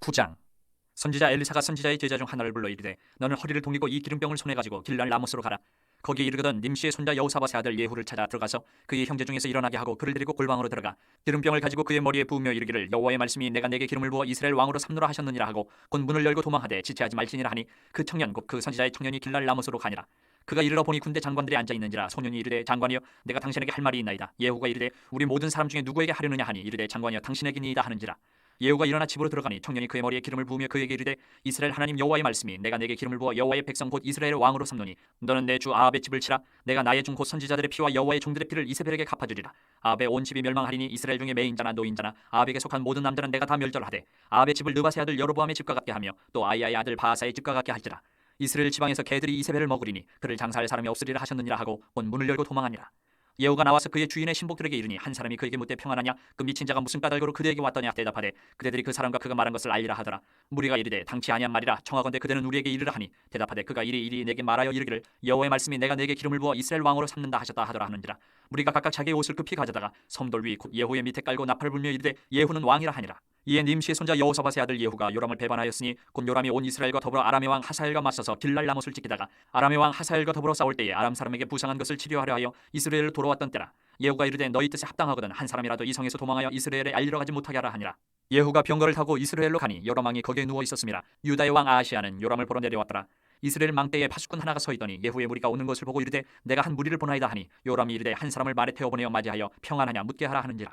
9장. 선지자 엘리사가 선지자의 제자 중 하나를 불러 이르되 너는 허리를 동이고 이 기름병을 손에 가지고 길랄 라모스로 가라. 거기에 이르거든 님시의 손자 여우사바의 아들 예후를 찾아 들어가서 그의 형제 중에서 일어나게 하고 그를 데리고 골방으로 들어가 기름병을 가지고 그의 머리에 부으며 이르기를 여호와의 말씀이 내가 내게 기름을 부어 이스라엘 왕으로 삼노라 하셨느니라 하고 곧 문을 열고 도망하되 지체하지 말지니라 하니 그 청년 곧 그 선지자의 청년이 길랄 라모스로 가니라. 그가 이르러 보니 군대 장관들이 앉아 있는지라 소년이 이르되 장관이여 내가 당신에게 할 말이 있나이다. 예후가 이르되 우리 모든 사람 중에 누구에게 하려느냐 하니 이르되 장관이여 당신에게니이다 하는지라 예후가 일어나 집으로 들어가니 청년이 그의 머리에 기름을 부으며 그에게 이르되 이스라엘 하나님 여호와의 말씀이 내가 내게 기름을 부어 여호와의 백성 곧 이스라엘 왕으로 삼노니 너는 내 주 아합의 집을 치라. 내가 나의 중 곧 선지자들의 피와 여호와의 종들의 피를 이세벨에게 갚아주리라. 아합의 온 집이 멸망하리니 이스라엘 중에 매인자나 노인자나 아합에게 속한 모든 남자는 내가 다 멸절하되 아합의 집을 느바세 아들 여로보암의 집과 같게 하며 또 아이야의 아들 바하사의 집과 같게 할지라. 이스라엘 지방에서 개들이 이세벨을 먹으리니 그를 장사할 사람이 없으리라 하셨느니라 하고 곧 문을 열고 도망하니라 예후가 나와서 그의 주인의 신복들에게 이르니 한 사람이 그에게 묻되 평안하냐? 그 미친 자가 무슨 까닭으로 그대에게 왔더냐? 대답하되 그대들이 그 사람과 그가 말한 것을 알리라 하더라. 무리가 이르되 당치 아니한 말이라. 청하건대 그대는 우리에게 이르라 하니 대답하되 그가 이리 이리 내게 말하여 이르기를 여호와의 말씀이 내가 내게 기름을 부어 이스라엘 왕으로 삼는다 하셨다 하더라 하는지라. 무리가 각각 자기의 옷을 급히 가져다가 섬돌 위곧 예후의 밑에 깔고 나팔을 불며 이르되 예후는 왕이라 하니라 이에 님시의 손자 여호사밧의 아들 예후가 요람을 배반하였으니 곧 요람이 온 이스라엘과 더불어 아람의 왕 하사엘과 맞서서 길랄 라못을 지키다가 아람의 왕 하사엘과 더불어 싸울 때에 아람 사람에게 부상한 것을 치료하려 하여 이스라엘을 돌아왔던 때라 예후가 이르되 너희 뜻에 합당하거든 한 사람이라도 이 성에서 도망하여 이스라엘에 알리러 가지 못하게 하라 하니라. 예후가 병거를 타고 이스라엘로 가니 여러 왕이 거기에 누워 있었음이라 유다의 왕 아하시아는 요람을 보러 내려왔더라. 이스라엘 망대에 파수꾼 하나가 서 있더니 예후의 무리가 오는 것을 보고 이르되 내가 한 무리를 보나이다 하니 요람이 이르되 한 사람을 말에 태워 보내어 맞이하여 평안하냐 묻게 하라 하는지라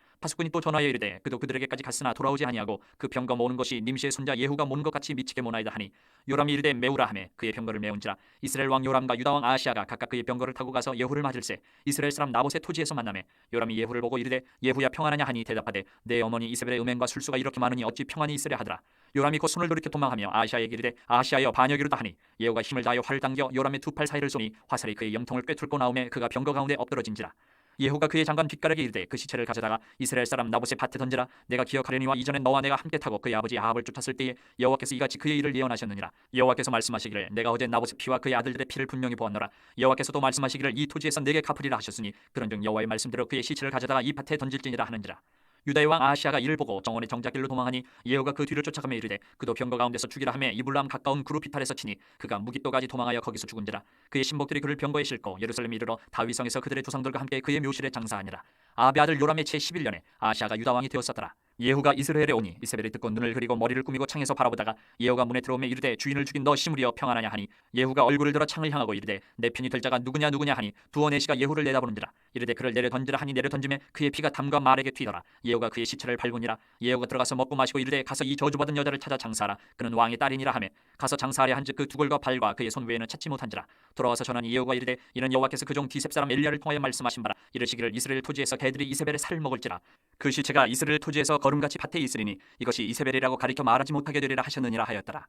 파수꾼이 또 전하여 이르되 그도 그들에게까지 갔으나 돌아오지 아니하고 그 병거 모는 것이 님시의 손자 예후가 모는 것 같이 미치게 모나이다 하니 요람이 이르되 메우라 하매 그의 병거를 메운지라. 이스라엘 왕 요람과 유다 왕 아시아가 각각 그의 병거를 타고 가서 예후를 맞을세. 이스라엘 사람 나봇의 토지에서 만나매 요람이 예후를 보고 이르되 예후야 평안하냐 하니 대답하되 내 어머니 이세벨의 음행과 술수가 이렇게 많으니 어찌 평안이 있으랴 하더라. 요람이 곧 손을 돌이켜 도망하며 아시아에게 이르되 아시아여 반역이로다 하니 예후가 힘을 다하여 활을 당겨 요람의 두 팔 사이를 쏘니 화살이 그의 영통을 꿰뚫고 나오매 그가 병거 가운데 엎드러진지라 예후가 그의 장관 뒷가락에 이르되 그 시체를 가져다가 이스라엘 사람 나봇의 밭에 던지라. 내가 기억하려니와 이전에 너와 내가 함께 타고 그의 아버지 아합을 쫓았을 때에 여호와께서 이같이 그의 일을 예언하셨느니라. 여호와께서 말씀하시기를 내가 어제 나봇의 피와 그의 아들들의 피를 분명히 보았노라. 여호와께서도 말씀하시기를 이 토지에서 내게 갚으리라 하셨으니 그런즉 여호와의 말씀대로 그의 시체를 가져다가 이 밭에 던질지니라 하는지라 유다의 왕 아시아가 이를 보고 정원의 정자길로 도망하니 예후가 그 뒤를 쫓아가며 이르되 그도 병거 가운데서 죽이라 하며 이블람 가까운 그루피탈에서 치니 그가 무기또까지 도망하여 거기서 죽은지라. 그의 신복들이 그를 병거에 싣고 예루살렘 이르러 다윗성에서 그들의 조상들과 함께 그의 묘실에 장사하니라. 아비 아들 요람의 제 11년에 아시아가 유다 왕이 되었었더라 예후가 이스라엘에 오니 이세벨이 듣고 눈을 그리고 머리를 꾸미고 창에서 바라보다가 예후가 문에 들어오며 이르되 주인을 죽인 너 시므리여 평안하냐 하니 예후가 얼굴을 들어 창을 향하고 이르되 내 편이 될 자가 누구냐 누구냐 하니 두어 내시가 예후를 내다보는지라. 이르되 그를 내려 던지라 하니 내려 던짐에 그의 피가 담과 말에게 튀더라. 예후가 그의 시체를 밟으니라. 예후가 들어가서 먹고 마시고 이르되 가서 이 저주받은 여자를 찾아 장사하라. 그는 왕의 딸이니라 하매 가서 장사하려 한즉 그 두골과 발과 그의 손 외에는 찾지 못한지라. 돌아와서 전하니 예후가 이르되 이는 여호와께서 그 종 디셉 사람 엘리야를 통하여 말씀하신 바라. 이르시기를 이스라엘 토지에서 개들이 이세벨의 살을 먹을지라. 그 시체가 이스라엘 토지에서 걸음같이 밭에 있으리니 이것이 이세벨이라고 가리켜 말하지 못하게 되리라 하셨느니라 하였더라.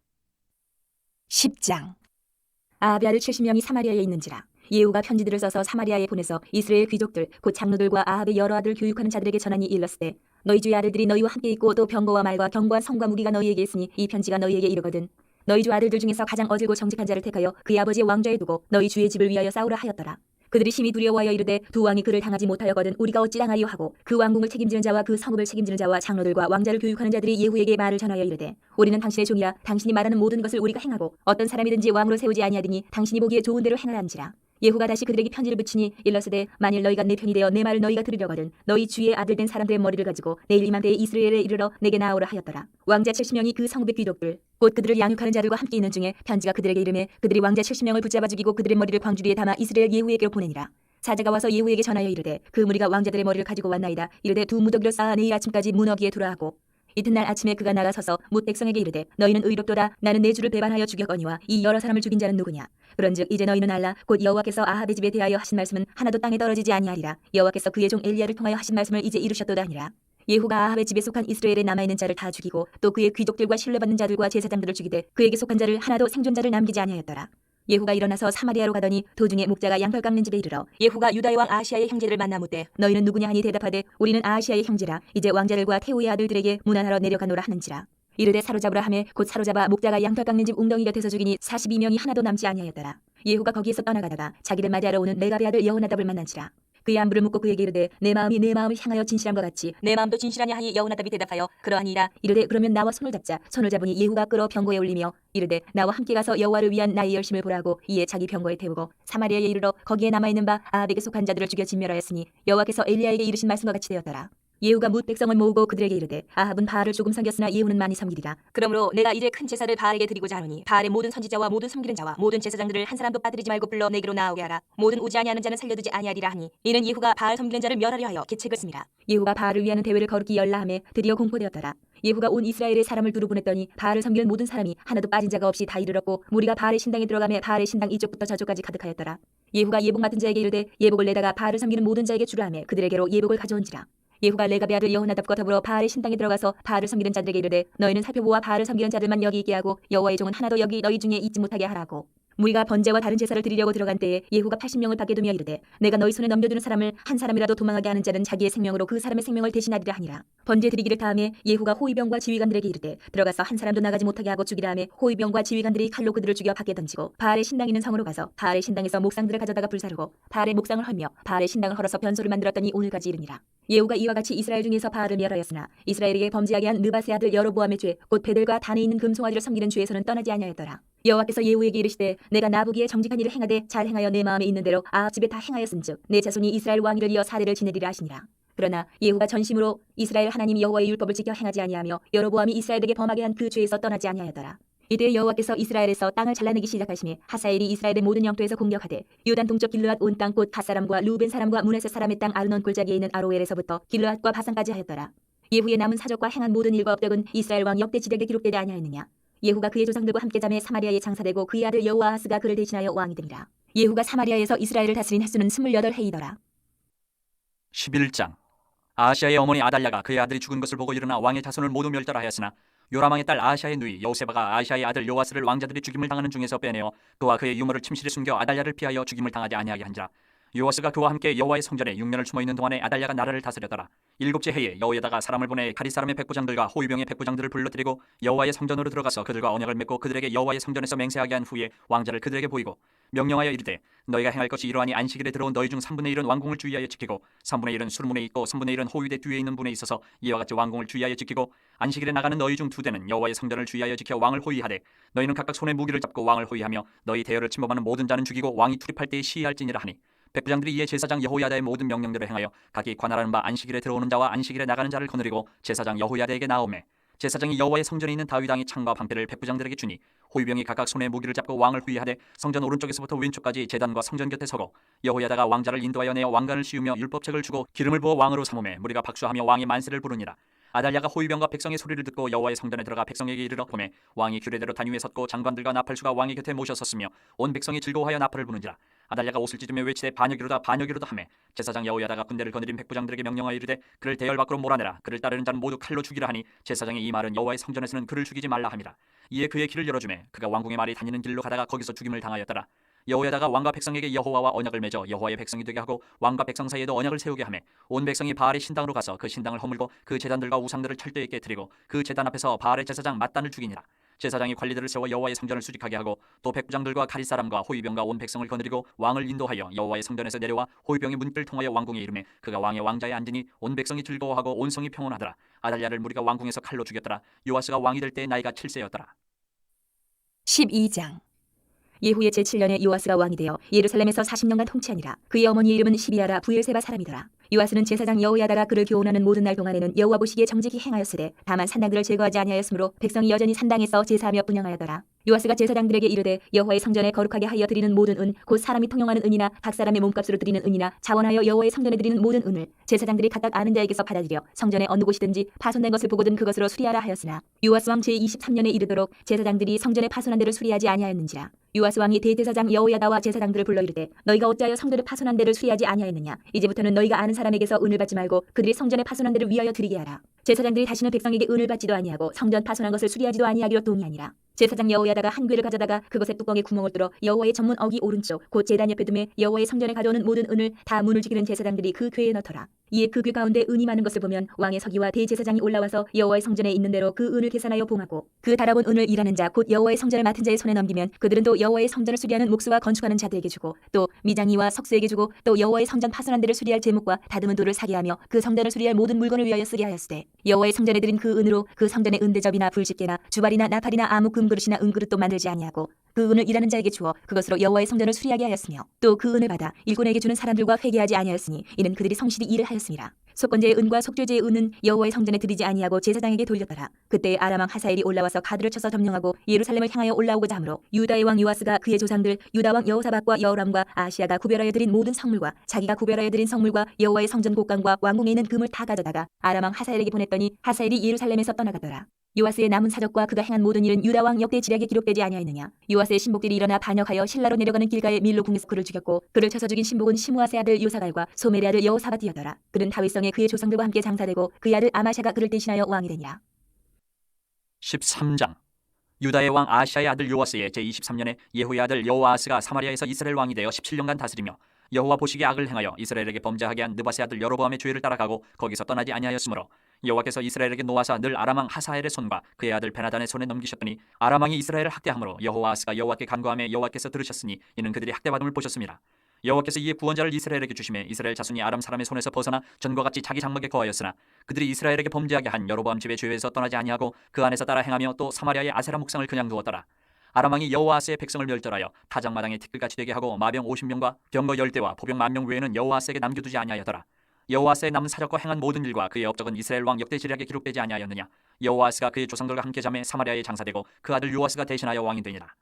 10장. 아비아를 70명이 사마리아에 있는지라 예후가 편지들을 써서 사마리아에 보내서 이스라엘 귀족들 곧 장로들과 아합의 여러 아들 교육하는 자들에게 전하니 일렀으되 너희 주의 아들들이 너희와 함께 있고 또 병거와 말과 경과 성과 무기가 너희에게 있으니 이 편지가 너희에게 이르거든. 너희 주 아들들 중에서 가장 어질고 정직한 자를 택하여 그의 아버지의 왕좌에 두고 너희 주의 집을 위하여 싸우라 하였더라 그들이 심히 두려워하여 이르되 두 왕이 그를 당하지 못하여거든 우리가 어찌 당하리요? 하고 그 왕궁을 책임지는 자와 그 성읍을 책임지는 자와 장로들과 왕자를 교육하는 자들이 예후에게 말을 전하여 이르되 우리는 당신의 종이라 당신이 말하는 모든 것을 우리가 행하고 어떤 사람이든지 왕으로 세우지 아니하더니 당신이 보기에 좋은 대로 행하란지라 예후가 다시 그들에게 편지를 붙이니 일러스되 만일 너희가 내 편이 되어 내 말을 너희가 들으려거든 너희 주의 아들 된 사람들의 머리를 가지고 내일 이맘때에 이스라엘에 이르러 내게 나오라 하였더라. 왕자 70명이 그 성읍의 귀족들 곧 그들을 양육하는 자들과 함께 있는 중에 편지가 그들에게 이름에 그들이 왕자 70명을 붙잡아 죽이고 그들의 머리를 광주리에 담아 이스라엘 예후에게로 보내니라. 사자가 와서 예후에게 전하여 이르되 그 무리가 왕자들의 머리를 가지고 왔나이다. 이르되 두 무더기로 쌓아 내일 아침까지 문어기에 두라 하고 이튿날 아침에 그가 나가서서 못 백성에게 이르되 너희는 의롭도다. 나는 내 주를 배반하여 죽였거니와 이 여러 사람을 죽인 자는 누구냐? 그런즉 이제 너희는 알라. 곧 여호와께서 아합의 집에 대하여 하신 말씀은 하나도 땅에 떨어지지 아니하리라. 여호와께서 그의 종 엘리야를 통하여 하신 말씀을 이제 이루셨도다 하니라. 예후가 아합의 집에 속한 이스라엘에 남아있는 자를 다 죽이고 또 그의 귀족들과 신뢰받는 자들과 제사장들을 죽이되 그에게 속한 자를 하나도 생존자를 남기지 아니하였더라 예후가 일어나서 사마리아로 가더니 도중에 목자가 양털 깎는 집에 이르러 예후가 유다의 왕 아시아의 형제를 만나 묻되 너희는 누구냐 하니 대답하되 우리는 아시아의 형제라. 이제 왕자들과 태우의 아들들에게 문안하러 내려가노라 하는지라. 이르되 사로잡으라 하매 곧 사로잡아 목자가 양털 깎는 집 웅덩이 곁에서 죽이니 42명이 하나도 남지 아니하였더라. 예후가 거기에서 떠나가다가 자기를 맞이하러 오는 메가리 아들 여호나답을 만난지라 그의 안부를 묻고 그에게 이르되 내 마음이 내 마음을 향하여 진실함과 같이 내 마음도 진실하냐 하니 여호나답이 대답하여 그러하니라. 이르되 그러면 나와 손을 잡자. 손을 잡으니 예후가 끌어 병거에 올리며 이르되 나와 함께 가서 여호와를 위한 나의 열심을 보라고 이에 자기 병거에 태우고 사마리아에 이르러 거기에 남아 있는 바 아합에게 속한 자들을 죽여 진멸하였으니 여호와께서 엘리야에게 이르신 말씀과 같이 되었더라 예후가 뭇 백성을 모으고 그들에게 이르되 아합은 바알을 조금 섬겼으나 예후는 많이 섬기리라. 그러므로 내가 이제 큰 제사를 바알에게 드리고자 하노니 바알의 모든 선지자와 모든 섬기는 자와 모든 제사장들을 한 사람도 빠뜨리지 말고 불러 내게로 나오게 하라. 모든 오지 아니하는 자는 살려두지 아니하리라 하니 이는 예후가 바알 섬기는 자를 멸하려 하여 계책을 씁니다. 예후가 바알을 위하는 대회를 거룩히 열라함에 드디어 공포되었더라. 예후가 온 이스라엘의 사람을 두루 보냈더니 바알을 섬기는 모든 사람이 하나도 빠진 자가 없이 다 이르렀고 무리가 바알의 신당에 들어가며 바알의 신당 이쪽부터 저쪽까지 가득하였더라. 예후가 예복 맡은 자에게 이르되 예복을 내다가 바알을 섬기는 모든 자에게 주라 하며 그들에게로 예복을 가져온지라 예후가 레갑의 아들 여호나답과 더불어 바알의 신당에 들어가서 바알을 섬기는 자들에게 이르되 너희는 살펴보아 바알을 섬기는 자들만 여기 있게 하고 여호와의 종은 하나도 여기 너희 중에 있지 못하게 하라고 무리가 번제와 다른 제사를 드리려고 들어간 때에 예후가 80명을 밖에 두며 이르되 내가 너희 손에 넘겨주는 사람을 한 사람이라도 도망하게 하는 자는 자기의 생명으로 그 사람의 생명을 대신하리라 하니라. 번제 드리기를 다음에 예후가 호위병과 지휘관들에게 이르되 들어가서 한 사람도 나가지 못하게 하고 죽이라 하며 호위병과 지휘관들이 칼로 그들을 죽여 밖에 던지고 바알의 신당 있는 성으로 가서 바알의 신당에서 목상들을 가져다가 불사르고 바알의 목상을 헐며 바알의 신당을 헐어서 변소를 만들었더니 오늘까지 이르니라. 예후가 이와 같이 이스라엘 중에서 바알을 멸하였으나 이스라엘에게 범죄하게 한 느바세 아들 여로보암의 죄 곧 베들과 단에 있는 금송아지를 섬기는 죄에서는 떠나지 아니하였더라 여호와께서 예후에게 이르시되 내가 나보기에 정직한 일을 행하되 잘 행하여 내 마음에 있는 대로 아합 집에 다 행하였은즉 내 자손이 이스라엘 왕위를 이어 사대를 지내리라 하시니라. 그러나 예후가 전심으로 이스라엘 하나님 여호와의 율법을 지켜 행하지 아니하며 여로보암이 이스라엘에게 범하게 한 그 죄에서 떠나지 아니하였더라. 이때 여호와께서 이스라엘에서 땅을 잘라내기 시작하심에 하사엘이 이스라엘의 모든 영토에서 공격하되 유단 동쪽 길르앗 온땅곧 갓사람과 루벤 사람과 문에세 사람의 땅 아르논 골짜기에 있는 아로엘에서부터 길르앗과 바산까지 하였더라. 예후의 남은 사적과 행한 모든 일과 업적은 이스라엘 왕 역대 지략에 기록되지 아니하였느냐 예후가 그의 조상들과 함께 잠에 사마리아에 장사되고 그의 아들 여호아하스가 그를 대신하여 왕이 되니라. 예후가 사마리아에서 이스라엘을 다스린 횟수는 28해이더라. 11장. 아시아의 어머니 아달랴가 그의 아들이 죽은 것을 보고 일어나 왕의 자손을 모두 멸절하였으나 요라망의 딸 아시아의 누이 여우세바가 아시아의 아들 요아스를 왕자들이 죽임을 당하는 중에서 빼내어 그와 그의 유모를 침실에 숨겨 아달랴를 피하여 죽임을 당하지 아니하게 한지라 요아스가 그와 함께 여호와의 성전에 6년을 숨어 있는 동안에 아달랴가 나라를 다스렸더라. 일곱째 해에 여호에다가 사람을 보내 가리 사람의 백부장들과 호위병의 백부장들을 불러들이고 여호와의 성전으로 들어가서 그들과 언약을 맺고 그들에게 여호와의 성전에서 맹세하게 한 후에 왕자를 그들에게 보이고 명령하여 이르되 너희가 행할 것이 이러하니 안식일에 들어온 너희 중 3분의 1은 왕궁을 주의하여 지키고 3분의 1은 수문에 있고 3분의 1은 호위대 뒤에 있는 분에 있어서 이와 같이 왕궁을 주의하여 지키고 안식일에 나가는 너희 중 두 대는 여호와의 성전을 주의하여 지켜 왕을 호위하되 너희는 각각 손에 무기를 잡고 왕을 호위하며 너희 대열을 침범하는 모든 자는 죽이고 왕이 출입할 때에 시위할지니라 하니 백부장들이 이에 제사장 여호야다의 모든 명령대로 행하여 각기 관할하는 바 안식일에 들어오는 자와 안식일에 나가는 자를 거느리고 제사장 여호야다에게 나오매 제사장이 여호와의 성전에 있는 다윗 왕의 창과 방패를 백부장들에게 주니 호위병이 각각 손에 무기를 잡고 왕을 후위하되 성전 오른쪽에서부터 왼쪽까지 제단과 성전 곁에 서고 여호야다가 왕자를 인도하여 내어 왕관을 씌우며 율법책을 주고 기름을 부어 왕으로 삼음에 무리가 박수하며 왕의 만세를 부르니라 아달랴가 호위병과 백성의 소리를 듣고 여호와의 성전에 들어가 백성에게 이르러 보매 왕이 규례대로 단 위에 섰고 장관들과 나팔수가 왕의 곁에 모셔섰으며 온 백성이 즐거워하여 나팔을 부는지라. 아달랴가 옷을 찢으며 외치되 반역이로다 반역이로다 하매 제사장 여호야다가 군대를 거느린 백부장들에게 명령하여 이르되 그를 대열 밖으로 몰아내라. 그를 따르는 자는 모두 칼로 죽이라 하니 제사장의 이 말은 여호와의 성전에서는 그를 죽이지 말라 함이라. 이에 그의 길을 열어주매 그가 왕궁의 말이 다니는 길로 가다가 거기서 죽임을 당하였더라 여호야다가 왕과 백성에게 여호와와 언약을 맺어 여호와의 백성이 되게 하고 왕과 백성 사이에도 언약을 세우게 하매 온 백성이 바알의 신당으로 가서 그 신당을 허물고 그 제단들과 우상들을 철저히 깨뜨리고 그 제단 앞에서 바알의 제사장 mat단을 죽이니라. 제사장이 관리들을 세워 여호와의 성전을 수직하게 하고 또 백부장들과 가리 사람과 호위병과 온 백성을 거느리고 왕을 인도하여 여호와의 성전에서 내려와 호위병의 문뜰 통하여 왕궁에 이르매 그가 왕의 왕자에 앉으니 온 백성이 즐거워하고 온 성이 평온하더라. 아달랴를 무리가 왕궁에서 칼로 죽였더라. 요아스가 왕이 될 때 나이가 7세였더라. 12장 예후의 제7년에 요아스가 왕이 되어 예루살렘에서 40년간 통치하니라. 그의 어머니의 이름은 시비아라 부엘세바 사람이더라. 요아스는 제사장 여호야다가 그를 교훈하는 모든 날 동안에는 여호와 보시기에 정직히 행하였으되 다만 산당들을 제거하지 아니하였으므로 백성이 여전히 산당에서 제사하며 분양하였더라. 요아스가 제사장들에게 이르되 여호와의 성전에 거룩하게 하여 드리는 모든 은 곧 사람이 통용하는 은이나 각 사람의 몸값으로 드리는 은이나 자원하여 여호와의 성전에 드리는 모든 은을 제사장들이 각각 아는 자에게서 받아들여 성전의 어느 곳이든지 파손된 것을 보거든 그것으로 수리하라 하였으나 요아스 왕 제23년에 이르도록 제사장들이 성전에 파손한 데를 수리하지 아니하였는지라 요아스 왕이 대제사장 여호야다와 제사장들을 불러 이르되 너희가 어찌하여 성전에 파손한 데를 수리하지 아니하였느냐? 이제부터는 너희가 아는 사람에게서 은을 받지 말고 그들이 성전에 파손한 데를 위하여 드리게 하라. 제사장들이 다시는 백성에게 은을 받지도 아니하고 성전 파손한 것을 수리하지도 아니하기로 동의하니라 제사장 여호야다가 한 괴를 가져다가 그것의 뚜껑에 구멍을 뚫어 여호와의 전문 어기 오른쪽 곧 제단 옆에 둠에 여호와의 성전에 가져오는 모든 은을 다 문을 지키는 제사장들이 그 괴에 넣더라. 이에 그귀 가운데 은이 많은 것을 보면 왕의 서기와 대제사장이 올라와서 여호와의 성전에 있는 대로 그 은을 계산하여 봉하고 그 달아본 은을 일하는 자 곧 여호와의 성전을 맡은 자의 손에 넘기면 그들은 또 여호와의 성전을 수리하는 목수와 건축하는 자들에게 주고 또 미장이와 석수에게 주고 또 여호와의 성전 파손한 데를 수리할 제목과 다듬은 돌을 사게 하며 그 성전을 수리할 모든 물건을 위하여 쓰게 하였으되 여호와의 성전에 드린 그 은으로 그 성전의 은대접이나 불집게나 주발이나 나팔이나 아무 금그릇이나 은그릇도 만들지 아니하고 그 은을 일하는 자에게 주어 그것으로 여호와의 성전을 수리하게 하였으며 또 그 은을 받아 일꾼에게 주는 사람들과 회개하지 아니하였으니 이는 그들이 성실히 일을 하였습니다. 속건제의 은과 속죄제의 은은 여호와의 성전에 드리지 아니하고 제사장에게 돌렸더라. 그때 아람왕 하사엘이 올라와서 가드를 쳐서 점령하고 예루살렘을 향하여 올라오고자 하므로 유다의 왕 요아스가 그의 조상들 유다 왕 여호사박과 여호람과 아시아가 구별하여 드린 모든 성물과 자기가 구별하여 드린 성물과 여호와의 성전 곡간과 왕궁에 있는 금을 다 가져다가 아람왕 하사엘에게 보냈더니 하사엘이 예루살렘에서 떠나가더라. 요아스의 남은 사적과 그가 행한 모든 일은 유다 왕 역대 지략에 기록되지 아니하였느냐? 요아스의 신복들이 일어나 반역하여 신라로 내려가는 길가에 밀로 궁에서 그를 죽였고 그를 쳐서 죽인 신복은 시므아스의 아들 요사갈과 소멜의 아들 여호사바디였더라. 그는 다윗성에 그의 조상들과 함께 장사되고 그의 아들 아마샤가 그를 대신하여 왕이 되니라. 13장. 유다의 왕 아시아의 아들 요아스의 제23년에 예후의 아들 여호아스가 사마리아에서 이스라엘 왕이 되어 17년간 다스리며 여호와 보시기에 악을 행하여 이스라엘에게 범죄하게 한 느바세 아들 여로보암의 죄를 따라가고 거기서 떠나지 아니하였으므로 여호와께서 이스라엘에게 노하사 늘 아람왕 하사엘의 손과 그의 아들 베나단의 손에 넘기셨더니 아람왕이 이스라엘을 학대함으로 여호아스가 여호와께 간구하며 여호와께서 들으셨으니 이는 그들이 학대받음을 보셨습니다. 여호와께서 이에 구원자를 이스라엘에게 주심에 이스라엘 자손이 아람 사람의 손에서 벗어나 전과 같이 자기 장막에 거하였으나 그들이 이스라엘에게 범죄하게 한 여로보암 집의 죄에서 떠나지 아니하고 그 안에서 따라 행하며 또 사마리아의 아세라 목상을 그냥 두었더라. 아람 왕이 여호아스의 백성을 멸절하여 타작마당에 티끌같이 되게 하고 마병 50명과 병거 열대와 포병 만명 외에는 여호아스에게 남겨두지 아니하였더라. 여호아스의 남은 사적과 행한 모든 일과 그의 업적은 이스라엘 왕 역대 지략에 기록되지 아니하였느냐. 여호아스가 그의 조상들과 함께 잠에 사마리아에 장사되고 그 아들 요아스가 대신하여 왕이 되니라.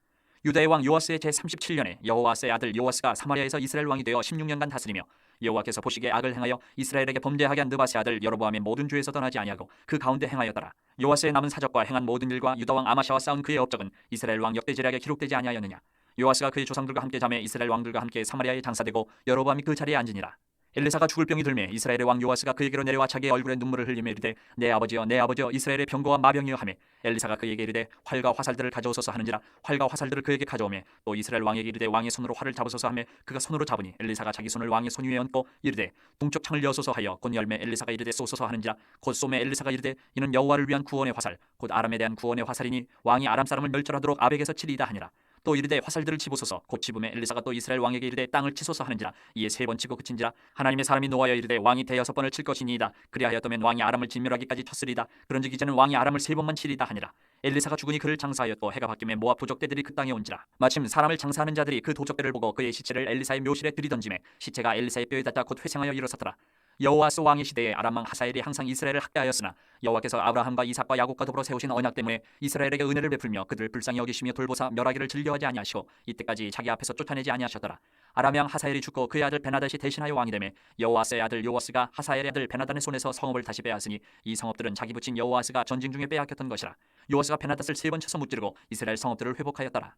유다의 왕 요아스의 제 37년에 여호아스의 아들 요아스가 사마리아에서 이스라엘 왕이 되어 16년간 다스리며 여호와께서 보시기에 악을 행하여 이스라엘에게 범죄하게 한 느바세 아들 여로보암의 모든 죄에서 떠나지 아니하고 그 가운데 행하였더라. 요아스의 남은 사적과 행한 모든 일과 유다 왕 아마샤와 싸운 그의 업적은 이스라엘 왕 역대 지략에 기록되지 아니하였느냐. 요아스가 그의 조상들과 함께 잠에 이스라엘 왕들과 함께 사마리아에 장사되고 여로보암이 그 자리에 앉으니라. 엘리사가 죽을 병이 들매 이스라엘의 왕 요아스가 그에게로 내려와 자기의 얼굴에 눈물을 흘리며 이르되 내 아버지여 내 아버지여 이스라엘의 병거와 마병이여 하매 엘리사가 그에게 이르되 활과 화살들을 가져오소서 하는지라. 활과 화살들을 그에게 가져오매 또 이스라엘 왕에게 이르되 왕의 손으로 활을 잡으소서 하매 그가 손으로 잡으니 엘리사가 자기 손을 왕의 손 위에 얹고 이르되 동쪽 창을 여소서 하여 곧 열매 엘리사가 이르되 쏘소서 하는지라. 곧 쏘매 엘리사가 이르되 이는 여호와를 위한 구원의 화살 곧 아람에 대한 구원의 화살이니 왕이 아람 사람을 멸절하도록 아벡에서 치리이다 하니라 또 이르되 화살들을 치부소서 곧 치부매 엘리사가 또 이스라엘 왕에게 이르되 땅을 치소서 하는지라. 이에 세 번 치고 그친지라. 하나님의 사람이 노하여 이르되 왕이 대여섯 번을 칠 것이니이다. 그리하였다면 왕이 아람을 진멸하기까지 쳤으리다. 그런즉 이제는 왕이 아람을 세 번만 치리다 하니라. 엘리사가 죽으니 그를 장사하였고 해가 바뀌매 모압 도적대들이 그 땅에 온지라. 마침 사람을 장사하는 자들이 그 도적대를 보고 그의 시체를 엘리사의 묘실에 들이던지매 시체가 엘리사의 뼈에 닿자 곧 회생하여 일어섰더라 여호와스 왕의 시대에 아람 왕 하사엘이 항상 이스라엘을 학대하였으나 여호와께서 아브라함과 이삭과 야곱과 더불어 세우신 언약 때문에 이스라엘에게 은혜를 베풀며 그들을 불쌍히 여기시며 돌보사 멸하기를 즐겨하지 아니하시고 이때까지 자기 앞에서 쫓아내지 아니하셨더라. 아람 왕 하사엘이 죽고 그의 아들 베나닷이 대신하여 왕이 되매 여호와스의 아들 요아스가 하사엘의 아들 베나단의 손에서 성읍을 다시 빼앗으니 이 성읍들은 자기 붙인 여호와스가 전쟁 중에 빼앗겼던 것이라. 요아스가 베나닷을 세 번 쳐서 무찌르고 이스라엘 성읍들을 회복하였더라.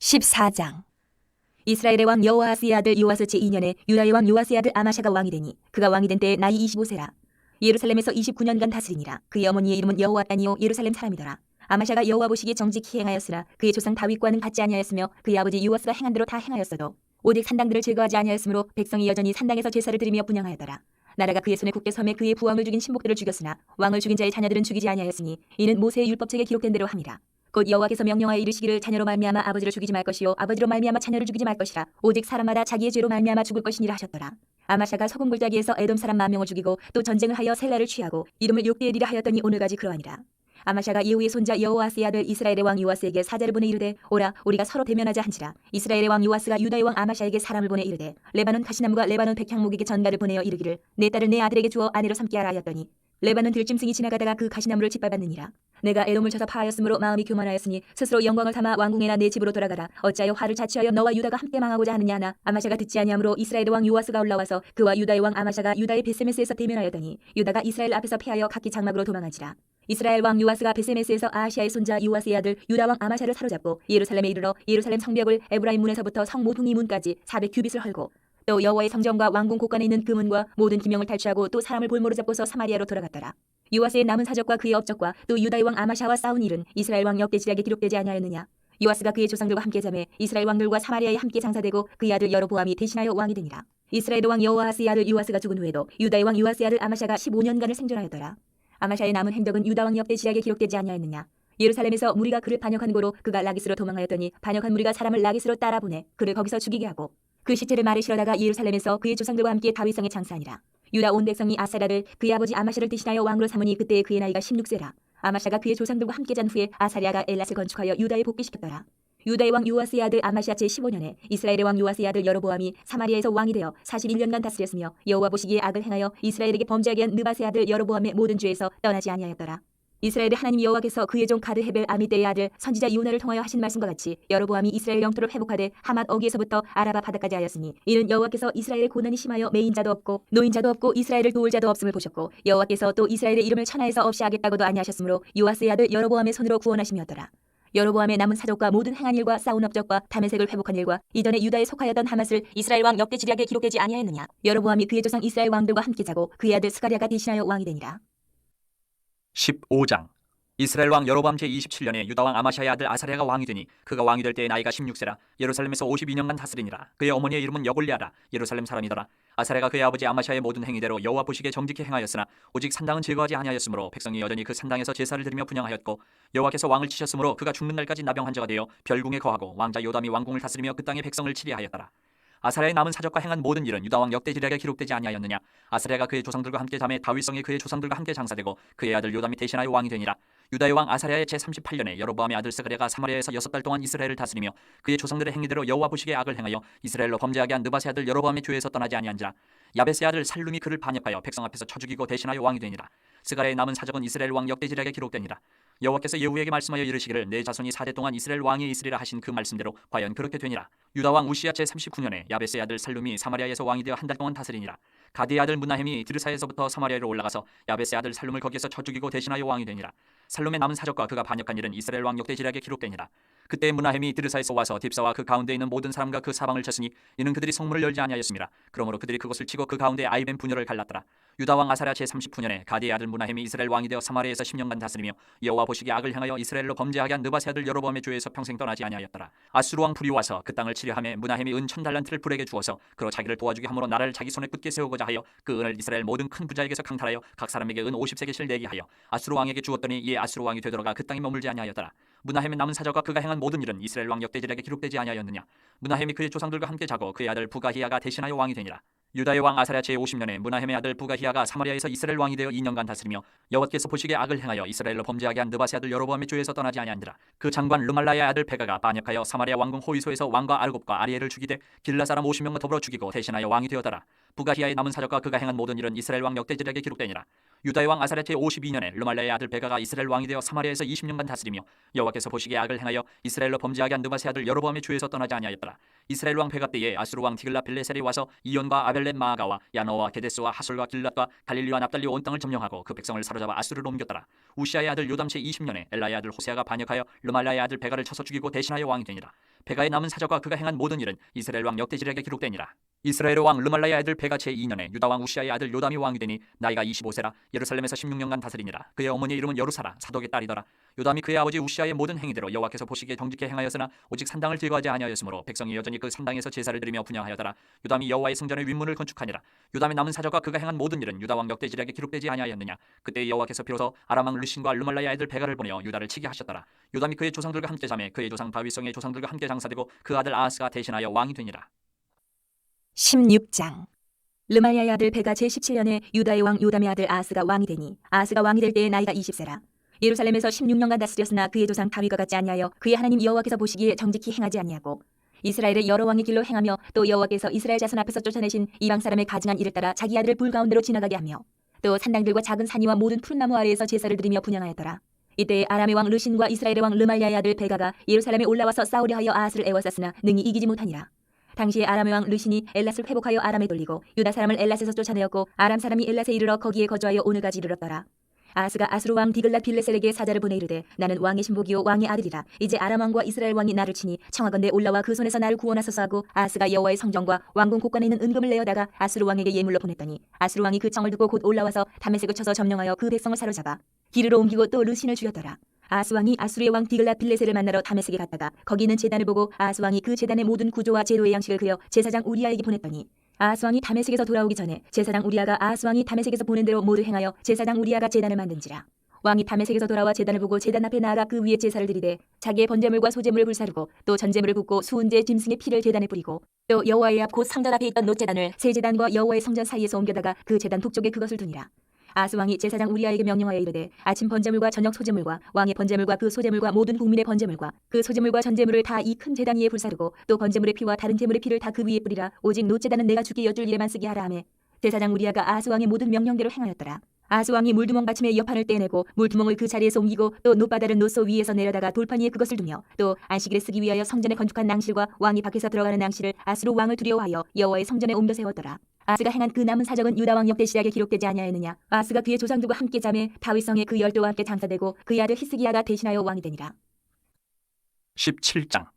14장 이스라엘의 왕 여호아스의 아들 요아스 제 2년에 유다의 왕 요아스의 아들 아마샤가 왕이 되니 그가 왕이 된 때에 나이 25세라. 예루살렘에서 29년간 다스리니라. 그의 어머니의 이름은 여호와따니요 예루살렘 사람이더라. 아마샤가 여호와 보시기에 정직히 행하였으나 그의 조상 다윗과는 같지 아니하였으며 그의 아버지 요아스가 행한 대로 다 행하였어도 오직 산당들을 제거하지 아니하였으므로 백성이 여전히 산당에서 제사를 드리며 분양하였더라. 나라가 그의 손에 굳게 섬에 그의 부왕을 죽인 신복들을 죽였으나 왕을 죽인 자의 자녀들은 죽이지 아니하였으니 이는 모세의 율법책에 기록된 대로 함이라 곧 여호와께서 명령하여 이르시기를 자녀로 말미암아 아버지를 죽이지 말 것이요 아버지로 말미암아 자녀를 죽이지 말 것이라 오직 사람마다 자기의 죄로 말미암아 죽을 것이니라 하셨더라. 아마샤가 소금 골짜기에서 에돔 사람 만 명을 죽이고 또 전쟁을 하여 셀라를 취하고 이름을 욕대엘이라 하였더니 오늘까지 그러하니라. 아마샤가 예후의 손자 여호아스의 아들 이스라엘의 왕 요아스에게 사자를 보내 이르되 오라 우리가 서로 대면하자 한지라. 이스라엘의 왕 요아스가 유다의 왕 아마샤에게 사람을 보내 이르되 레바논 가시나무가 레바논 백향목에게 전가를 보내어 이르기를 내 딸을 내 아들에게 주어 아내로 삼게 하라 하였더니 레바논 들짐승이 지나가다가 그 가시나무를 짓밟았느니라. 내가 에돔을 쳐서 파하였으므로 마음이 교만하였으니 스스로 영광을 삼아 왕궁에나 내 집으로 돌아가라. 어찌하여 화를 자취하여 너와 유다가 함께 망하고자 하느냐 하나 아마샤가 듣지 아니하므로 이스라엘의 왕 요아스가 올라와서 그와 유다의 왕 아마샤가 유다의 베세메스에서 대면하였더니 유다가 이스라엘 앞에서 패하여 각기 장막으로 도망하지라. 이스라엘 왕 요아스가 베세메스에서 아시아의 손자 요아스의 아들 유다 왕 아마샤를 사로잡고 예루살렘에 이르러 예루살렘 성벽을 에브라임 문에서부터 성 모퉁이 문까지 400 규빗을 헐고 또 여호와의 성전과 왕궁 곳간에 있는 금은과 모든 기명을 탈취하고 또 사람을 볼모로 잡고서 사마리아로 돌아갔더라. 요아스의 남은 사적과 그의 업적과 또 유다의 왕 아마샤와 싸운 일은 이스라엘 왕 역대 지략에 기록되지 아니하였느냐. 요아스가 그의 조상들과 함께 잠에 이스라엘 왕들과 사마리아에 함께 장사되고 그의 아들 여로보암이 대신하여 왕이 되니라. 이스라엘 왕 여호아스의 아들 요아스가 죽은 후에도 유다의 왕 요아스의 아들 아마샤가 15년간을 생존하였더라. 아마샤의 남은 행적은 유다 왕 역대 지략에 기록되지 아니하였느냐? 예루살렘에서 무리가 그를 반역한 고로 그가 라기스로 도망하였더니 반역한 무리가 사람을 라기스로 따라 보내 그를 거기서 죽이게 하고 그 시체를 말에 실어다가 예루살렘에서 그의 조상들과 함께 다윗성에 장사하니라. 유다 온 백성이 아사라를 그의 아버지 아마샤를 대신하여 왕으로 삼으니 그때 그의 나이가 16세라. 아마샤가 그의 조상들과 함께 잔 후에 아사리아가 엘랏을 건축하여 유다에 복귀시켰더라. 유다의 왕 요아스의 아들 아마시아 제 15년에 이스라엘의 왕 요아스의 아들 여로보암이 사마리아에서 왕이 되어 41년간 다스렸으며 여호와 보시기에 악을 행하여 이스라엘에게 범죄하게 한 느바스의 아들 여로보암의 모든 죄에서 떠나지 아니하였더라. 이스라엘의 하나님 여호와께서 그의 종 가드 헤벨 아미떼의 아들 선지자 요나를 통하여 하신 말씀과 같이 여로보암이 이스라엘 영토를 회복하되 하맛 어기에서부터 아라바 바다까지 하였으니 이는 여호와께서 이스라엘의 고난이 심하여 매인자도 없고 노인자도 없고 이스라엘을 도울 자도 없음을 보셨고 여호와께서 또 이스라엘의 이름을 천하에서 없이 하겠다고도 아니하셨으므로 요아스의 아들 여로보암의 손으로 구원하심이었더라. 여로보암의 남은 사족과 모든 행한 일과 싸운 업적과 다메색을 회복한 일과 이전에 유다에 속하였던 하맛을 이스라엘 왕 역대 지략에 기록되지 아니하였느냐 여로보암이 그의 조상 이스라엘 왕들과 함께 자고 그의 아들 스가랴가 대신하여 왕이 되니라 15장. 이스라엘 왕 여로보암 제 27년에 유다 왕 아마샤의 아들 아사랴가 왕이 되니 그가 왕이 될 때의 나이가 16세라. 예루살렘에서 52년간 다스리니라. 그의 어머니의 이름은 여골리아라. 예루살렘 사람이더라. 아사랴가 그의 아버지 아마샤의 모든 행위대로 여호와 보시기에 정직히 행하였으나 오직 산당은 제거하지 아니하였으므로 백성이 여전히 그 산당에서 제사를 드리며 분양하였고 여호와께서 왕을 치셨으므로 그가 죽는 날까지 나병 환자가 되어 별궁에 거하고 왕자 요담이 왕궁을 다스리며 그 땅의 백성을 치리하였더라 아사랴의 남은 사적과 행한 모든 일은 유다 왕 역대 지략에 기록되지 아니하였느냐? 아사랴가 그의 조상들과 함께 잠에 다윗성에 그의 조상들과 함께 장사되고 그의 아들 요담이 대신하여 왕이 되니라. 유다의 왕 아사랴의 제 38년에 여로보암의 아들 스가랴가 사마리아에서 여섯 달 동안 이스라엘을 다스리며 그의 조상들의 행위대로 여호와 보시기에 악을 행하여 이스라엘로 범죄하게 한 느바세 아들 여로보암의 죄에서 떠나지 아니한지라 야베스의 아들 살룸이 그를 반역하여 백성 앞에서 쳐 죽이고 대신하여 왕이 되니라. 스가랴의 남은 사적은 이스라엘 왕 역대 지략에 기록되니라. 여호와께서 예후에게 말씀하여 이르시기를 내 자손이 사대 동안 이스라엘 왕이 있으리라 하신 그 말씀대로 과연 그렇게 되니라. 유다 왕 우시야 제 39년에 야베스의 아들 살룸이 사마리아에서 왕이 되어 한 달 동안 다스리니라. 가디의 아들 문나햄이 드르사에서부터 사마리아로 올라가서 야베스의 아들 살룸을 거기에서 쳐 죽이고 대신하여 왕이 되니라. 살룸의 남은 사적과 그가 반역한 일은 이스라엘 왕 역대 지략에 기록되니라 그때 문나햄이 드르사에서 와서 딥사와 그 가운데 있는 모든 사람과 그 사방을 쳤으니 이는 그들이 성문을 열지 아니하였습니다. 그러므로 그들이 그것을 치고 그 가운데 아이벤 분열을 갈랐더라. 유다 왕 아사랴 제 39년에 가디의 아들 문하햄이 이스라엘 왕이 되어 사마리아에서 10년간 다스리며 여호와 보시기에 악을 행하여 이스라엘로 범죄하게 한 느바세 아들 여로보암의 죄에서 평생 떠나지 아니하였더라. 아수르 왕 불이 와서 그 땅을 치려 함에 문하햄이 은 천 달란트를 불에게 주어서 그로 자기를 도와주게 함으로 나라를 자기 손에 굳게 세우고자 하여 그 은을 이스라엘 모든 큰 부자에게서 강탈하여 각 사람에게 은 50세계실 내게 하여 아수르 왕에게 주었더니 이에 아수르 왕이 되돌아가 그 땅에 머물지 아니하였더라 문하햄의 남은 사적과 그가 행한 모든 일은 이스라엘 왕 역대지략에 기록되지 아니하였느냐? 문하햄이 그의 조상들과 함께 자고 그의 아들 부가히야가 대신하여 왕이 되니라 유다의 왕 아사랴 제 50년에 문하햄의 아들 부가히야가 사마리아에서 이스라엘 왕이 되어 2년간 다스리며 여호와께서 보시기에 악을 행하여 이스라엘로 범죄하게 한 느바세 아들 여로보암의 죄에서 떠나지 아니한지라. 그 장관 르말라의 아들 베가가 반역하여 사마리아 왕궁 호이소에서 왕과 알곱과 아리엘을 죽이되 길라 사람 50명과 더불어 죽이고 대신하여 왕이 되었더라 부가히야의 남은 사적과 그가 행한 모든 일은 이스라엘 왕 역대지략에 기록되니라. 유다의 왕 아사랴 제 52년에 르말라의 아들 베가가 이스라엘 왕이 되어 사마리아에서 20년간 다스리며 여호와께서 보시기에 악을 행하여 이스라엘로 범죄하게 한 느바세 아들 여로보암의 죄에서 떠나지 아니하였더라. 이스라엘 왕 베가 때에 아수르 왕 티글라 빌레셀이 와서 이온과 아벨 렛 마아가와 야노와 게데스와 하솔과 길랏과 갈릴리와 납달리 온 땅을 점령하고 그 백성을 사로잡아 아수르로 옮겼더라. 우시아의 아들 요담 제 20년에 엘라의 아들 호세아가 반역하여 르말라의 아들 베가를 쳐서 죽이고 대신하여 왕이 되니라 베가의 남은 사적과 그가 행한 모든 일은 이스라엘 왕 역대지략에 기록되니라. 이스라엘 왕 르말라의 아들 베가 제 2년에 유다 왕 우시아의 아들 요담이 왕이 되니 나이가 25세라. 예루살렘에서 16년간 다스리니라. 그의 어머니의 이름은 여루사라 사독의 딸이더라. 요담이 그의 아버지 우시아의 모든 행위대로 여호와께서 보시기에 정직히 행하였으나 오직 산당을 제거하지 아니하였으므로 백성이 여전히 그 산당에서 제사를 드리며 분양하였더라. 요담이 여호와의 성전의 윗문을 건축하니라. 요담의 남은 사적과 그가 행한 모든 일은 유다 왕 역대지략에 기록되지 아니하였느냐. 그때 여호와께서 비로소 아람 왕 르신과 르말라의 아들 베가를 보내어 유다를 치게 하셨더라. 요담이 그의 조상들과 함께 잠에 그의 조상 다윗성의 조상들과 함께 장사되고 그 아들 아하스가 대신하여 왕이 되니라. 16장. 르마야의 아들 베가 제17년에 유다의 왕 요담의 아들 아하스가 왕이 되니 아하스가 왕이 될 때의 나이가 20세라. 예루살렘에서 16년간 다스렸으나 그의 조상 다윗과 같지 아니하여 그의 하나님 여호와께서 보시기에 정직히 행하지 아니하고 이스라엘의 여러 왕의 길로 행하며 또 여호와께서 이스라엘 자손 앞에서 쫓아내신 이방 사람의 가증한 일을 따라 자기 아들을 불 가운데로 지나가게 하며 또 산당들과 작은 산이와 모든 푸른 나무 아래에서 제사를 드리며 분양하였더라 이때 아람의 왕 르신과 이스라엘의 왕 르말야의 아들 베가가 예루살렘에 올라와서 싸우려 하여 아하스를 애워쌌으나 능히 이기지 못하니라 당시에 아람의 왕 르신이 엘랏을 회복하여 아람에 돌리고 유다 사람을 엘랏에서 쫓아내었고 아람 사람이 엘랏에 이르러 거기에 거주하여 오늘까지 이르렀더라. 아하스가 아수르 왕 디글라 빌레셀에게 사자를 보내 이르되 나는 왕의 신복이요 왕의 아들이라 이제 아람 왕과 이스라엘 왕이 나를 치니 청하건대 올라와 그 손에서 나를 구원하소서 하고 아하스가 여호와의 성전과 왕궁 곳간에 있는 은금을 내어다가 아수르 왕에게 예물로 보냈더니 아수르 왕이 그 청을 두고 곧 올라와서 다메섹을 쳐서 점령하여 그 백성을 사로잡아 기르로 옮기고 또 르신을 죽였더라. 아하스 왕이 아수르의 왕 디글라 빌레셀을 만나러 다메섹에 갔다가 거기 있는 제단을 보고 아하스 왕이 그 제단의 모든 구조와 제도의 양식을 그려 제사장 우리아에게 보냈더니 아하스 왕이 다메섹에서 돌아오기 전에 제사장 우리아가 아하스 왕이 다메섹에서 보낸 대로 모두 행하여 제사장 우리아가 제단을 만든지라. 왕이 다메섹에서 돌아와 제단을 보고 제단 앞에 나아가 그 위에 제사를 드리되 자기의 번제물과 소제물을 불사르고 또 전제물을 굽고 수은제 짐승의 피를 제단에 뿌리고 또 여호와의 앞곧 성전 앞에 있던 노제단을 새 제단과 여호와의 성전 사이에서 옮겨다가 그 제단 북쪽에 그것을 두니라 아하스 왕이 제사장 우리아에게 명령하여 이르되 아침 번제물과 저녁 소제물과 왕의 번제물과 그 소제물과 모든 국민의 번제물과 그 소제물과 전제물을 다 이 큰 제단 위에 불사르고 또 번제물의 피와 다른 제물의 피를 다 그 위에 뿌리라. 오직 노제단은 내가 주께 여줄 일에만 쓰게 하라 하매. 제사장 우리아가 아하스 왕의 모든 명령대로 행하였더라. 아하스 왕이 물두멍 받침의 여판을 떼내고 물두멍을 그 자리에서 옮기고 또 노바다른 노소 위에서 내려다가 돌판 위에 그것을 두며 또 안식일에 쓰기 위하여 성전에 건축한 낭실과 왕이 밖에서 들어가는 낭실을 아스로 왕을 두려워하여 여호와의 성전에 옮겨 세웠더라 아스가 행한 그 남은 사적은 유다 왕 역대 시략에 기록되지 아니하였느냐. 아스가 그의 조상들과 함께 잠에 다윗성에 그 열도와 함께 장사되고 그의 아들 히스기야가 대신하여 왕이 되니라. 17장.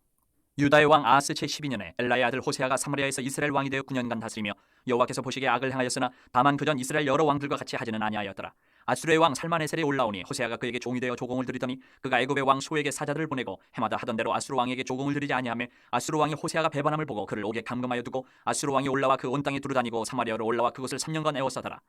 유다의 왕 아하스 제 12년에 엘라의 아들 호세아가 사마리아에서 이스라엘 왕이 되어 9년간 다스리며 여호와께서 보시기에 악을 행하였으나 다만 그전 이스라엘 여러 왕들과 같이 하지는 아니하였더라 아수르의 왕 살만에셀이 올라오니 호세아가 그에게 종이 되어 조공을 드리더니 그가 애굽의 왕 소에게 사자들을 보내고 해마다 하던 대로 아수르 왕에게 조공을 드리지 아니하매 아수르 왕이 호세아가 배반함을 보고 그를 옥에 감금하여 두고 아수르 왕이 올라와 그 온 땅에 두루다니고 사마리아로 올라와 그것을 3년간 애워싸더라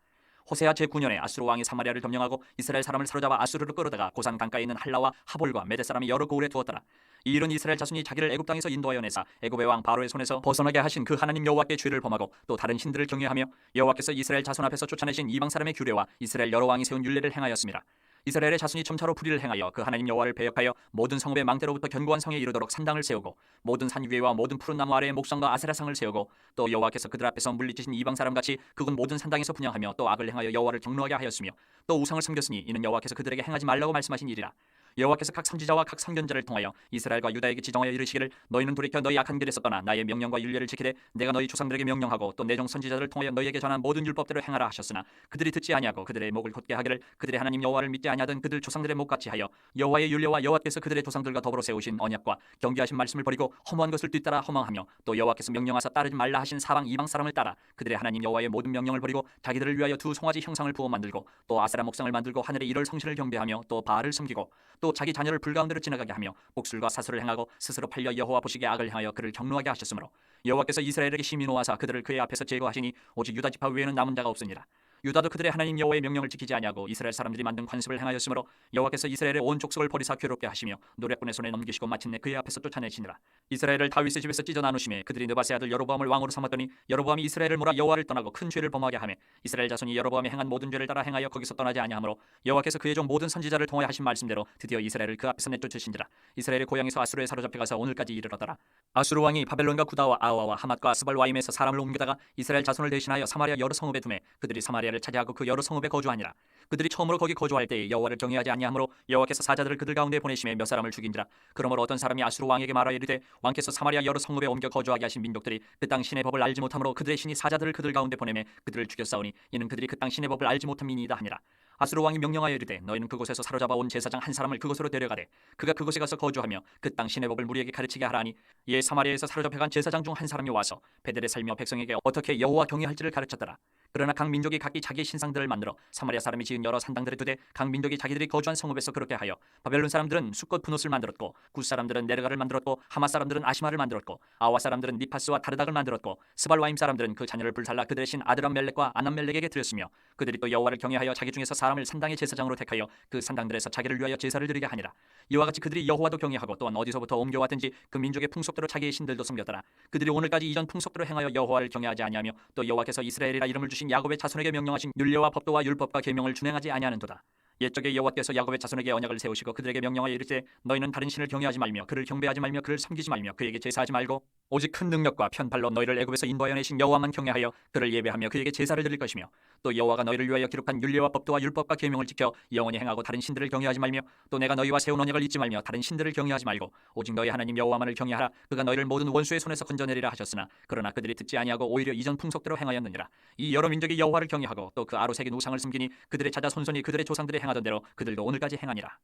호세아 제9년에 아수르 왕이 사마리아를 점령하고 이스라엘 사람을 사로잡아 아수르로 끌어다가 고산 강가에 있는 할라와 하볼과 메대 사람이 여러 고을에 두었더라. 이 일은 이스라엘 자손이 자기를 애굽 땅에서 인도하여 내사 애굽의 왕 바로의 손에서 벗어나게 하신 그 하나님 여호와께 죄를 범하고 또 다른 신들을 경외하며 여호와께서 이스라엘 자손 앞에서 쫓아내신 이방 사람의 규례와 이스라엘 여러 왕이 세운 율례를 행하였습니다. 이스라엘의 자손이 점차로 불의를 행하여 그 하나님 여호와를 배역하여 모든 성읍의 망대로부터 견고한 성에 이르도록 산당을 세우고 모든 산 위에와 모든 푸른 나무 아래에 목성과 아세라상을 세우고 또 여호와께서 그들 앞에서 물리치신 이방 사람 같이 그곳 모든 산당에서 분양하며 또 악을 행하여 여호와를 경노하게 하였으며 또 우상을 섬겼으니 이는 여호와께서 그들에게 행하지 말라고 말씀하신 일이라 여호와께서 각 선지자와 각 선견자를 통하여 이스라엘과 유다에게 지정하여 이르시기를 너희는 돌이켜 너희 악한 길에서 떠나 나의 명령과 율례를 지키되 내가 너희 조상들에게 명령하고 또 내종 선지자들을 통하여 너희에게 전한 모든 율법대로 행하라 하셨으나 그들이 듣지 아니하고 그들의 목을 곧게 하기를 그들의 하나님 여호와를 믿지 아니하던 그들 조상들의 목같이 하여 여호와의 율례와 여호와께서 그들의 조상들과 더불어 세우신 언약과 경계하신 말씀을 버리고 허무한 것을 뒤따라 허망하며 또 여호와께서 명령하사 따르지 말라 하신 사방 이방 사람을 따라 그들의 하나님 여호와의 모든 명령을 버리고 자기들을 위하여 두 송아지 형상을 부어 만들고 또 아세라 목상을 만들고 하늘의 일월 성신을 경배하며 또 바알을 섬기고 또 자기 자녀를 불가운데로 지나가게 하며 복술과 사슬을 행하고 스스로 팔려 여호와 보시기에 악을 행하여 그를 경노하게 하셨으므로 여호와께서 이스라엘에게 심히 노하사 그들을 그의 앞에서 제거하시니 오직 유다 지파 외에는 남은 자가 없으니라 유다도 그들의 하나님 여호와의 명령을 지키지 아니하고 이스라엘 사람들이 만든 관습을 행하였으므로 여호와께서 이스라엘의 온 족속을 버리사 괴롭게 하시며 노략군의 손에 넘기시고 마침내 그의 앞에서 쫓아내시니라. 이스라엘을 다윗의 집에서 찢어 나누심에 그들이 느바세 아들 여로보암을 왕으로 삼았더니 여로보암이 이스라엘을 몰아 여호와를 떠나고 큰 죄를 범하게 하며 이스라엘 자손이 여로보암이 행한 모든 죄를 따라 행하여 거기서 떠나지 아니하므로 여호와께서 그의 종 모든 선지자를 통하여 하신 말씀대로 드디어 이스라엘을 그 앞에서 내쫓으신지라. 이스라엘의 고향에서 아수르에 사로잡혀 가서 오늘까지 이르러더라. 아수르 왕이 바벨론과 구다와 아와와 하맛과 아스발 와임에서 사람을 옮겨다가 이스라엘 자손을 대신하여 사마리아 여러 성읍에 두매 그들이 사마리아 를 차지하고 그 여러 성읍에 거주하니라. 그들이 처음으로 거기 거주할 때에 여호와를 경외하지 아니하므로 여호와께서 사자들을 그들 가운데 보내심에 몇 사람을 죽인지라. 그러므로 어떤 사람이 아수르 왕에게 말하여 이르되 왕께서 사마리아 여러 성읍에 옮겨 거주하게 하신 민족들이 그 땅 신의 법을 알지 못하므로 그들의 신이 사자들을 그들 가운데 보내매 그들을 죽였사오니 이는 그들이 그 땅 신의 법을 알지 못함이니이다 하니라 아수르 왕이 명령하여 이르되 너희는 그곳에서 사로잡아 온 제사장 한 사람을 그곳으로 데려가되 그가 그곳에 가서 거주하며 그 땅 신의 법을 무리에게 가르치게 하라니 이에 사마리아에서 사로잡혀 간 제사장 중 한 사람이 와서 베델에 살며 백성에게 어떻게 여호와 경외할지를 가르쳤더라. 그러나 각 민족이 각기 자기 신상들을 만들어 사마리아 사람이 지은 여러 산당들에 두되 각 민족이 자기들이 거주한 성읍에서 그렇게 하여 바벨론 사람들은 수꽃 분옷을 만들었고 굿 사람들은 네르가를 만들었고 하마 사람들은 아시마를 만들었고 아와 사람들은 니파스와 다르닥을 만들었고 스발와임 사람들은 그 자녀를 불살라 그들의 신 아드람 멜렉과 아남 멜렉에게 드렸으며 그들이 또 여호와를 경외하여 자기 중에서 사 람을 산당의 제사장으로 택하여 그 산당들에서 자기를 위하여 제사를 드리게 하니라. 이와 같이 그들이 여호와도 경외하고 또한 어디서부터 옮겨왔든지 그 민족의 풍속대로 자기의 신들도 섬겼더라. 그들이 오늘까지 이전 풍속대로 행하여 여호와를 경외하지 아니하며 또 여호와께서 이스라엘이라 이름을 주신 야곱의 자손에게 명령하신 율례와 법도와 율법과 계명을 준행하지 아니하는도다 옛적에 여호와께서 야곱의 자손에게 언약을 세우시고 그들에게 명령하여 이르되 너희는 다른 신을 경외하지 말며 그를 경배하지 말며 그를 섬기지 말며 그에게 제사하지 말고 오직 큰 능력과 편팔로 너희를 애굽에서 인도하여 내신 여호와만 경외하여 그를 예배하며 그에게 제사를 드릴 것이며 또 여호와가 너희를 위하여 기록한 율례와 법도와 율법과 계명을 지켜 영원히 행하고 다른 신들을 경외하지 말며 또 내가 너희와 세운 언약을 잊지 말며 다른 신들을 경외하지 말고 오직 너희 하나님 여호와만을 경외하라. 그가 너희를 모든 원수의 손에서 건져내리라 하셨으나 그러나 그들이 듣지 아니하고 오히려 이전 풍속대로 행하였느니라. 이 여러 민족이 여호와를 경외하고 또 그 아로 새긴 우상을 숨기니 그들의 자자 손손이 그들의 조상들이 행하던 대로 그들도 오늘까지 행하니라